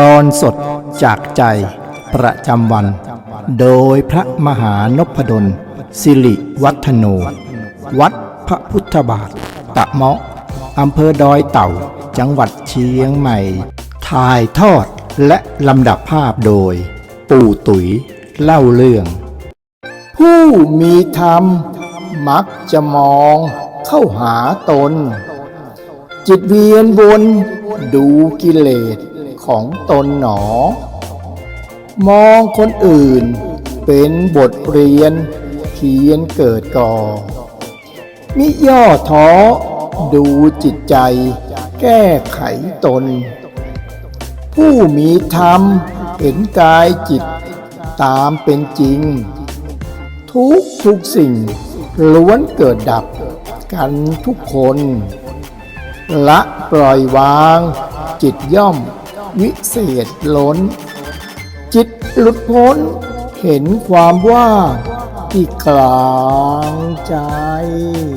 ตอนสดจากใจประจำวัน โดยพระมหานพดล สิริวัฒโน วัดพระพุทธบาท ตะเมาะอำเภอดอยเต่า จังหวัดเชียงใหม่ ถ่ายทอดและลำดับภาพโดย ปู่ตุ๋ยเล่าเรื่อง ผู้มีธรรม มักจะมองเข้าหาตน จิตเวียนวนดูกิเลส ของตนหนอ มองคนอื่นเป็นบทเรียนเพียนเกิดก่อ มิย่อท้อดูจิตใจ แก้ไขตน ผู้มีธรรมเห็นกายจิตตามเป็นจริง ทุกทุกสิ่งล้วนเกิดดับกันทุกคน ละปล่อยวางจิตย่อม วิเศษล้น จิตหลุดพ้น เห็นความว่างที่กลางใจ